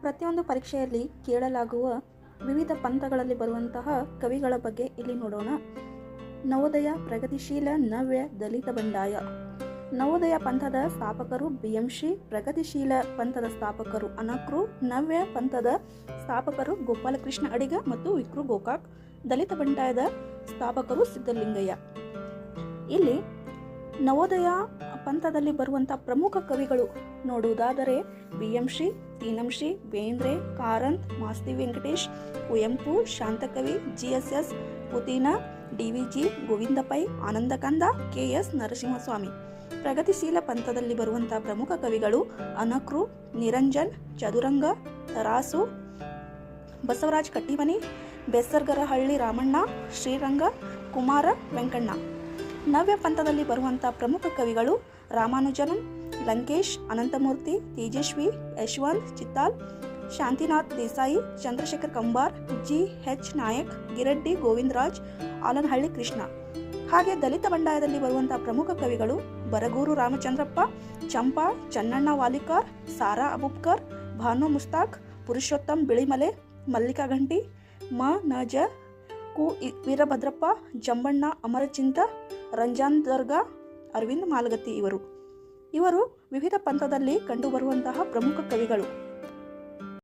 ಪ್ರತಿಯೊಂದು ಪರೀಕ್ಷೆಯಲ್ಲಿ ಕೇಳಲಾಗುವ ವಿವಿಧ ಪಂಥಗಳಲ್ಲಿ ಬರುವಂತಹ ಕವಿಗಳ ಬಗ್ಗೆ ಇಲ್ಲಿ ನೋಡೋಣ. ನವೋದಯ ಪ್ರಗತಿಶೀಲ ನವ್ಯ ದಲಿತ ಬಂಡಾಯ. ನವೋದಯ ಪಂಥದ ಸ್ಥಾಪಕರು ಬಿ ಎಂ ಶಿ ಪ್ರಗತಿಶೀಲ ಪಂಥದ ಸ್ಥಾಪಕರು ಅನಕೃ ನವ್ಯ ಪಂಥದ ಸ್ಥಾಪಕರು ಗೋಪಾಲಕೃಷ್ಣ ಅಡಿಗ ಮತ್ತು ವಿಕ್ರು ಗೋಕಾಕ್. ದಲಿತ ಬಂಡಾಯದ ಸ್ಥಾಪಕರು ಸಿದ್ದಲಿಂಗಯ್ಯ ಇಲ್ಲಿ ನವೋದಯ ಪಂಥದಲ್ಲಿ ಬರುವಂಥ ಪ್ರಮುಖ ಕವಿಗಳು ನೋಡುವುದಾದರೆ B M Shri Teenam Shri, Bendre, Karanth, Masti Venkatesh, Kuvempu, Shantakavi, G S S Puthina D V G Govinda Pai Anandakanda, K S Narasimhaswamy. ಪ್ರಗತಿಶೀಲ ಪಂಥದಲ್ಲಿ ಬರುವಂಥ ಪ್ರಮುಖ ಕವಿಗಳು ಅನಕ್ರು, ನಿರಂಜನ್, ಚದುರಂಗ, ತರಾಸು, ಬಸವರಾಜ್ ಕಟ್ಟಿಮನಿ ಬೆಸ್ಸರ್ಗರಹಳ್ಳಿ ರಾಮಣ್ಣ, ಶ್ರೀರಂಗ, ಕುಮಾರ ವೆಂಕಣ್ಣ. ನವ್ಯ ಪಂಥದಲ್ಲಿ ಬರುವಂಥ ಪ್ರಮುಖ ಕವಿಗಳು ರಾಮಾನುಜನ್ ಲಂಕೇಶ್, ಅನಂತಮೂರ್ತಿ, ತೇಜಸ್ವಿ, ಯಶವಂತ್, ಚಿತ್ತಾಲ್, ಶಾಂತಿನಾಥ್ ದೇಸಾಯಿ, ಚಂದ್ರಶೇಖರ್ ಕಂಬಾರ್, ಜಿ. ಎಚ್ ನಾಯಕ್, ಗಿರಡ್ಡಿ ಗೋವಿಂದರಾಜ್, ಆಲನಹಳ್ಳಿ ಕೃಷ್ಣ. ಹಾಗೆ ದಲಿತ ಬಂಡಾಯದಲ್ಲಿ ಬರುವಂಥ ಪ್ರಮುಖ ಕವಿಗಳು ಬರಗೂರು ರಾಮಚಂದ್ರಪ್ಪ, ಚಂಪಾ, ಚನ್ನಣ್ಣ ವಾಲಿಕಾರ್, ಸಾರಾ ಅಬುಬ್ಕರ್, ಭಾನು ಮುಸ್ತಾಕ್, ಪುರುಷೋತ್ತಮ್ ಬಿಳಿಮಲೆ, ಮಲ್ಲಿಕಾ ಘಂಟಿ, ಮ. ನಜ ಕು. ಇ- ವೀರಭದ್ರಪ್ಪ, ಜಂಬಣ್ಣ ಅಮರಚಿಂತ ರಂಜಾನ್ ದರ್ಗಾ ಅರವಿಂದ್ ಮಾಲಗತ್ತಿ ಇವರು. ಇವರು ವಿವಿಧ ಪಂಥದಲ್ಲಿ ಕಂಡುಬರುವಂತಹ ಪ್ರಮುಖ ಕವಿಗಳು.